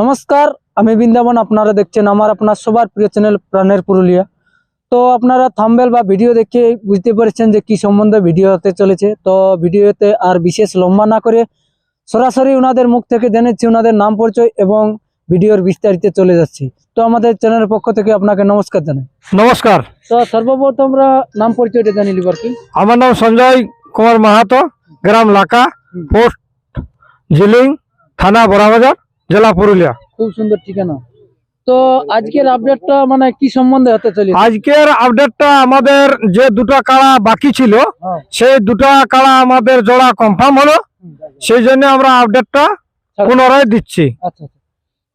নমস্কার আমি বৃন্দাবন আপনারা দেখছেন আমার আপনার সবার প্রিয় চ্যানেল প্রাণের পুরুলিয়া। তো আপনারা থাম্বেল বা ভিডিও দেখে বুঝতে পেরেছেন যে কি সম্বন্ধে ভিডিও হতে চলেছে। তো ভিডিওতে আর বিশেষ লম্বা না করে সরাসরি ওনাদের মুখ থেকে জেনেছি ওনাদের নাম পরিচয় এবং ভিডিওর বিস্তারিত চলে যাচ্ছি। তো আমাদের চ্যানেলের পক্ষ থেকে আপনাকে নমস্কার জানাই। নমস্কার। তো সর্বপ্রথম আমরা নাম পরিচয়টা জানি লিবার কি। আমার নাম সঞ্জয় কুমার মাহাতো গ্রাম লাকা। পোস্ট জিলিং থানা বড়াবাজার। জেলা পুরুলিয়া। খুব সুন্দর ঠিকানা। তো আজকের আপডেটটা মানে কি সম্বন্ধে হতে চলেছে? আজকের আপডেটটা আমাদের যে দুটো কাড়া বাকি ছিল হ্যাঁ। সেই দুটো কাড়া আমাদের জোড়া কনফার্ম হলো। সেই জন্য আমরা আপডেটটা পুনরায় দিচ্ছি। আচ্ছা আচ্ছা।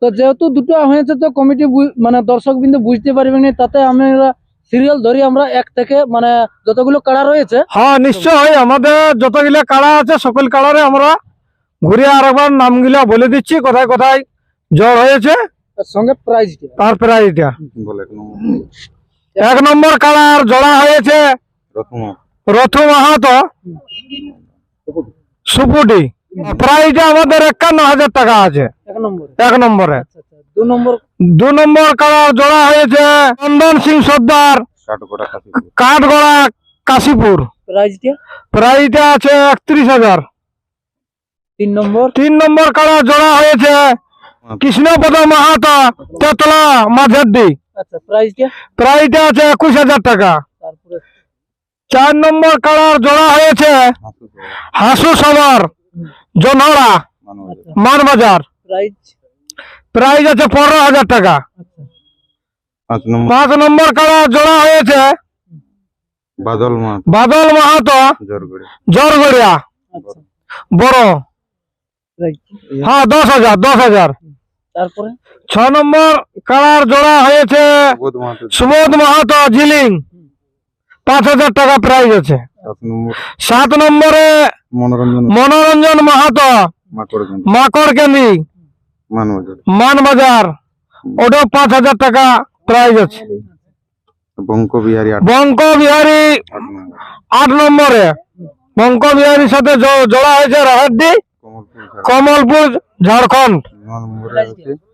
তো যেহেতু দুটো হয়েছে তো কমিটি মানে দর্শক বিন্দু বুঝতে পারবেন না তাতে আমরা সিরিয়াল ধরি আমরা এক থেকে মানে যতগুলো কাড়া রয়েছে। হ্যাঁ নিশ্চয়ই। আমাদের যতগুলো কাড়া আছে সকল কাড়ারে আমরা ঘুরে আরেকবার নামগুলা বলে দিচ্ছি কোথায় কোথায় জ্বর হয়েছে। তার সঙ্গে প্রাইজটা তার প্রাইজটা এক নম্বর কালার জোড়া হয়েছে। রথু মাহাতো। সুপুটি। প্রাইজটা আমাদের একান্ন হাজার টাকা আছে। এক নম্বরে। আচ্ছা আচ্ছা দু নম্বর। কালার জোড়া হয়েছে চন্দন সিং সর্দার। কাঠগড়া কাশীপুর। প্রাইজটা আছে একত্রিশ হাজার। তিন নম্বর? তিন নম্বর কালার জোড়া হয়েছে। কৃষ্ণপদ মাহাতো তেতলা মাঝেরডি। আচ্ছা প্রাইজটা আছে একুশ হাজার টাকা। চার নম্বর কালার জোড়া হয়েছে হাসু সবার জনহরা মানবাজার প্রাইজ প্রাইস আছে পনেরো হাজার টাকা। আচ্ছা। পাঁচ নম্বর। কালার জোড়া হয়েছে বাদল বাদল মাহাতো জরগড়িয়া। আচ্ছা। বড়। হ্যাঁ দশ হাজার দশ হাজার। তারপরে? ছ নম্বর কালার জোড়া হয়েছে সুবোধ মাহাতো। জিলিং। পাঁচ হাজার টাকা প্রাইস আছে। সাত নম্বরে। মনোরঞ্জন। মনোরঞ্জন মাহাতো। মাকড়গঞ্জ মাকড়কেন্দি মানবাজার। ওটাও পাঁচ হাজার টাকা প্রাইস আছে। বঙ্ক বিহারী আট। বঙ্ক বিহারী আট নম্বরে। বঙ্ক বিহারীর সাথে জোড়া হয়েছে রহেরডি কমলপুর ঝাড়খণ্ড। ন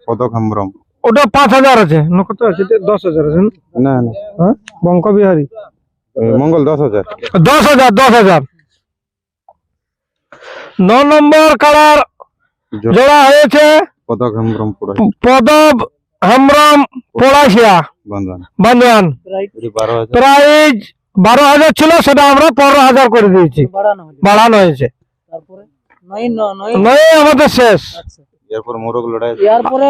পদক হেমব্রম ওটা পাঁচ হাজার আছে। কত আছে? দশ হাজার আছে না? না হ্যাঁ? বঙ্ক বিহারী মঙ্গল দশ হাজার। দশ হাজার দশ হাজার। ন নম্বর কালার জোড়া। হয়েছে পদক হেমব্রম পদব হেমব্রম পড়াশিয়া বন্ধন। প্রাইজ বারো হাজার ছিল সেটা আমরা পনেরো হাজার করে দিয়েছি। বাড়ানো বাড়ানো হয়েছে। তারপরে? নয় আমাদের শেষ। আচ্ছা। এরপর মোরগ লড়াই এরপরে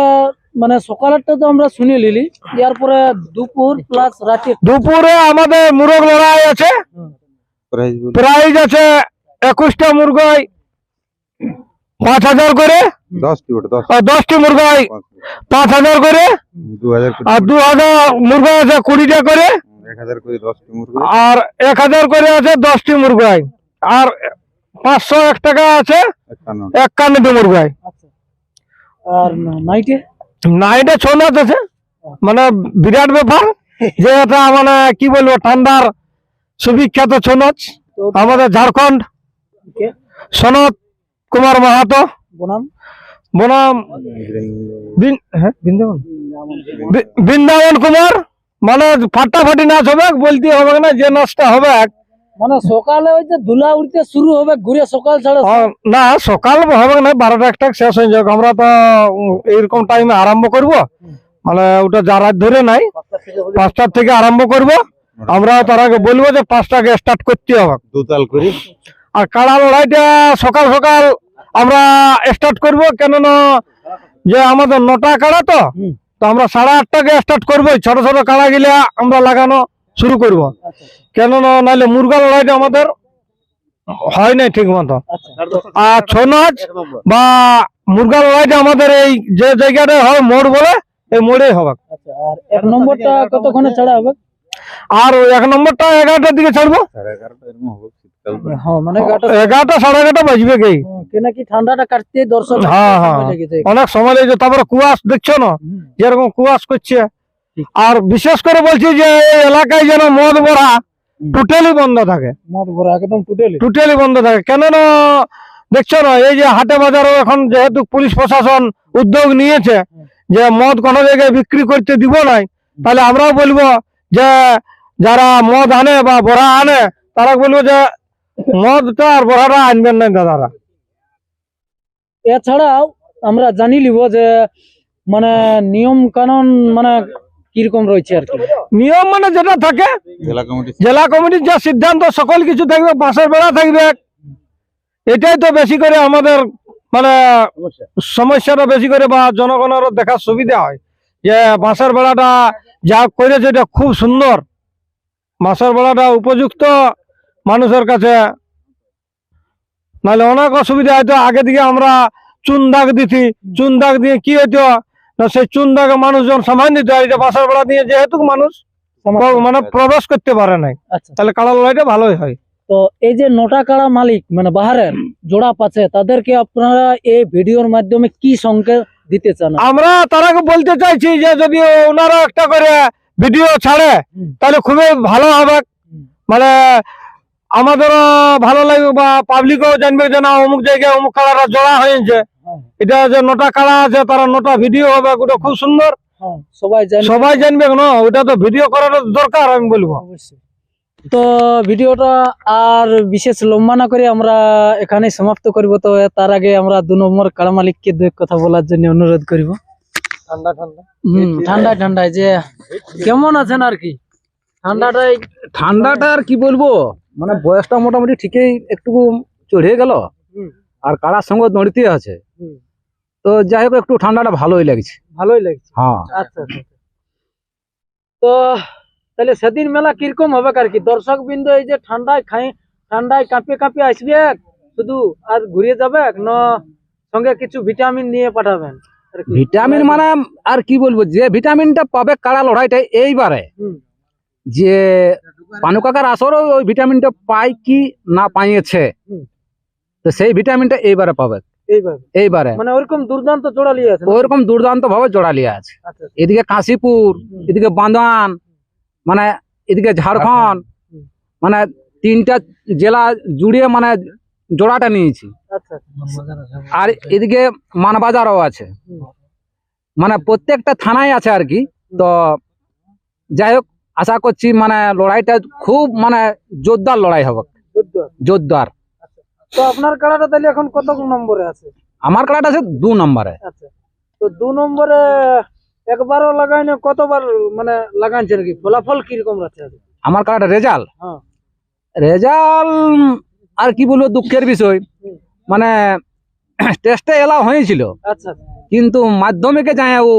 মানে সকালেরটা তো আমরা শুনে নিলি এরপরে দুপুর প্লাস রাতে দুপুরে আমাদের মুরগ লড়াই আছে। প্রাইজ আছে একুশটা মুরগাই। পাঁচ হাজার করে। দশটি দশ দশটি। মুরগাই। পাঁচ হাজার। করে। দু হাজার করে আর দু হাজার মুরগা আছে কুড়িটা করে। এক হাজার করে দশটি মুরগি আর এক হাজার করে আছে দশটি মুরগাই। আর পাঁচশো এক টাকা আছে একান্ন। একান্নটি মুরগাই আচ্ছা। আর নাইটে? নাইটে ছৌ নাচ আছে। মানে বিরাট ব্যাপার যে এটা মানে কি বলব ঠান্ডার সুবিখ্যাত ছৌ নাচ। আমাদের ঝাড়খণ্ড। সনত কুমার মাহাতো। বনাম? বনাম হ্যাঁ, বৃন্দাবন। বৃন্দাবন কুমার। মানে ফাটাফাটি নাচ হবে বলতে হবে না যে নাচটা হবে মানে সকালে ওই যে ধুলা উঠতে শুরু হবে ঘুরে সকাল ছাড়া না সকাল হবে না বারোটা একটা শেষ হয়ে যাবে আমরা তো উম, এইরকম টাইমে আরম্ভ করব। মানে ওটা যা রাত ধরে নাই পাঁচটার থেকে আরম্ভ করব। আমরা তার আগে বলব যে পাঁচটাকে স্টার্ট করতে হবে। দুতাল করি। আর কাড়া লড়াইটা সকাল সকাল আমরা স্টার্ট করব কেননা যে আমাদের নটা কাড়া তো তো আমরা সাড়ে আটটাকে স্টার্ট করব ছোট ছোট কাড়া গিলা আমরা লাগানো শুরু করব। আচ্ছা। কেননা নাহলে মুরগা লড়াইটা আমাদের হয় নাই ঠিক মতো। আচ্ছা আর ছৌ নাচ বা মুরগা লড়াইটা আমাদের এই যে জায়গাটা হয় মোড় বলে এই মোড়েই হবে। আচ্ছা আর এক নম্বরটা কতক্ষণে ছাড়া হবে। আর এক নম্বরটা এগারোটার দিকে ছাড়বো? এগারোটা। হ্যাঁ মানে এগারোটা সাড়ে এগারোটা বাজবে কি? কেন ঠান্ডাটা কাটতে দর্শক হ্যাঁ, হ্যাঁ। অনেক সময় লেগেছে তারপরে কুয়াশ দেখছ না? যেরকম কুয়াশ করছে। আর বিশেষ করে বলছি যে এলাকায় যেন মদ ভরা। টোটালি বন্ধ থাকে। মদ ভরা একদম টুটেলি। টোটালি বন্ধ থাকে। কেননা দেখছ না এই যে হাটে বাজারও এখন যেহেতু পুলিশ প্রশাসন উদ্যোগ নিয়েছে যে মদ কোনো জায়গায় বিক্রি করতে দিব নাই তাহলে আমরাও বলব যে যারা মদ আনে বা বড়া আনে তারা বলব যে মদটা আর বড়াটা আনবেন না দাদারা। এছাড়াও আমরা জানি লিব যে মানে নিয়ম কানুন মানে কীরকম রয়েছে আর কি? নিয়ম মানে যেটা থাকে জেলা কমিটি। কমিটির যা সিদ্ধান্ত সকল কিছু থাকবে পাশের বেড়া থাকবে। এটাই তো বেশি করে আমাদের মানে সমস্যাটা বেশি করে বা জনগণেরও দেখার সুবিধা হয়। যে বাঁশের বেড়াটা যা করেছে এটা খুব সুন্দর। বাঁশের বেড়াটা উপযুক্ত মানুষের কাছে। নাহলে অনেক অসুবিধা হয়তো আগে দিকে আমরা চুন দাগ দিতি চুন দাগ দিয়ে কি হইতো? না সেই চুন দাগে মানুষজন সামান দিতে হয় এটা বাঁশের বেড়া দিয়ে যেহেতু মানুষ মানে প্রবেশ করতে পারে নাই। আচ্ছা। তাহলে কাড়া লড়াইটা ভালোই হয়। তো এই যে নোটা কাড়া মালিক মানে বাহারের জোড়া পাচ্ছে তাদেরকে আপনারা এই ভিডিওর মাধ্যমে কি সংকেত দিতে চান? আমরা তারাকে বলতে চাইছি যে যদি ওনারা একটা করে ভিডিও ছাড়ে তাহলে খুবই ভালো হবে। মানে আমাদেরও ভালো লাগবে বা পাবলিকও জানবে যে না অমুক জায়গায় অমুক কালারটা জোড়া হয়েছে। হ্যাঁ। এটা যে নটা কালা আছে তারা নটা ভিডিও হবে ওটা খুব সুন্দর। হ্যাঁ, সবাই সবাই জানবে না ওটা তো ভিডিও করার দরকার আমি বলব। তো ভিডিওটা আর বিশেষ লম্বা না করে আমরা এখানে সমাপ্ত করব। তো তার আগে আমরা দু নম্বর কাড়া মালিককে দু কথা বলার জন্য অনুরোধ করব। ঠান্ডা ঠান্ডা। হুম ঠান্ডায় ঠান্ডায় যে কেমন আছেন আর কি? ঠান্ডাটাই ঠান্ডাটা আর কি বলব? মানে বয়সটা মোটামুটি ঠিকই একটু চড়ে গেল। হুম। আর কারার সঙ্গে দড়িতে আছে। তো যাই হোক একটু ঠান্ডাটা ভালোই লাগছে। ভালোই লাগছে? হ্যাঁ। আচ্ছা আচ্ছা আচ্ছা। তো তাহলে সেদিন মেলা কীরকম হবে আর কি? দর্শক বিন্দু এই যে ঠান্ডায় খাই ঠান্ডায় কাঁপিয়ে কাঁপিয়ে আসবে শুধু আর ঘুরিয়ে যাবে না সঙ্গে কিছু ভিটামিন নিয়ে পাঠাবেন? ভিটামিন মানে আর কি বলব যে ভিটামিনটা পাবে কাড়া লড়াইটা এইবারে। যে পানু কাকার আসরও ওই ভিটামিনটা পাই কি না পাইয়েছে। তো সেই ভিটামিনটা এইবারে পাবে। এইবারে? মানে ওরকম দুর্দান্ত জোড়া নিয়ে আছে না? ওইরকম দুর্দান্ত ভাবে জোড়ালিয়া আছে। আচ্ছা আচ্ছা। এদিকে কাশীপুর এদিকে বান্দান মানে এদিকে ঝাড়খণ্ড হুম। মানে তিনটা জেলা জুড়িয়ে মানে জোড়াটা নিয়েছি। আচ্ছা। আর এদিকে মানবাজারও আছে। মানে প্রত্যেকটা থানায় আছে আর কি। তো যাই হোক আশা করছি মানে লড়াইটা খুব মানে জোরদার লড়াই হবে। জোরদার। তো আপনার কাড়াটা তাহলে এখন কত নম্বরে আছে? আমার খেলাটা আছে দু নম্বরে। আচ্ছা। তো দু নম্বরে একবারও লাগাই না কতবার মানে লাগাইছে আর কি ফলাফল কীরকম আছে আমার খেলাটা রেজাল্ট? হ্যাঁ। রেজাল্ট আর কি বলব দুঃখের বিষয়। মানে টেস্টে এলাও হয়েছিল। আচ্ছা কিন্তু মাধ্যমিকে যায় ও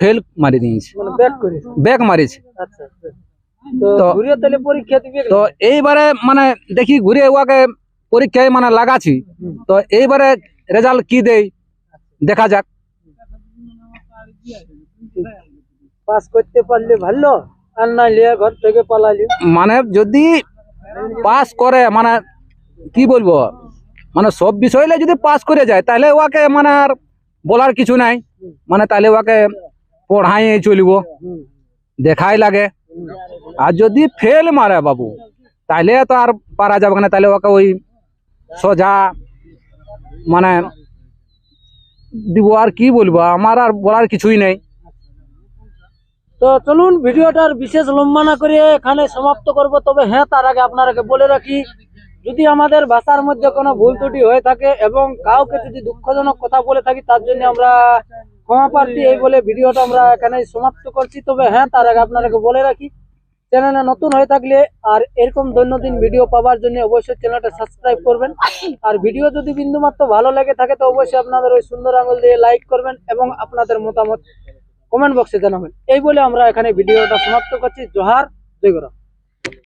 ফেল মারি দিয়েছে। মানে ব্যাক করিস ব্যাক মারিছে। আচ্ছা আচ্ছা। তো পরীক্ষা দিবে তো এইবারে মানে দেখি ঘুরে ওকে পরীক্ষায় মানে লাগাছি তো এইবারে রেজাল্ট কি দেই? দেখা যাক। পাস করতে পারলে ভালো আর না ঘর থেকে পালালি। মানে যদি পাস করে মানে কি বলব? মানে সব বিষয়ে যদি পাস করে যায় তাহলে ওকে মানে আর বলার কিছু নাই। মানে তাহলে ওকে পড়াই চলব। দেখাই লাগে। আর যদি ফেল মারে বাবু তাহলে তো আর পারা যাবে না। তাহলে ওকে ওই সোজা মানে দিব আর কি বলব? আমার আর বলার কিছুই নেই। তো চলুন, ভিডিওটার বিশেষ লম্বা না করে এখানে সমাপ্ত করব। তবে হ্যাঁ তার আগে আপনারাকে বলে রাখি, যদি আমাদের ভাষার মধ্যে কোনো ভুল ত্রুটি হয়ে থাকে এবং কাউকে যদি দুঃখজনক কথা বলে থাকি, তার জন্য আমরা ক্ষমা প্রার্থী। এই বলে ভিডিওটা আমরা এখানে সমাপ্ত করছি। তবে হ্যাঁ তার আগে আপনারাকে বলে রাখি চ্যানেলে নতুন হয়ে থাকলে আর এরকম দৈনন্দিন ভিডিও পাওয়ার জন্য অবশ্যই চ্যানেলটা সাবস্ক্রাইব করবেন। আর ভিডিও যদি বিন্দুমাত্র ভালো লেগে থাকে, তো অবশ্যই আপনাদের ওই সুন্দর আঙুল দিয়ে লাইক করবেন এবং আপনাদের মতামত কমেন্ট বক্সে জানাবেন। এই বলে আমরা এখানে ভিডিওটা সমাপ্ত করছি। জোহার, জয় গরম।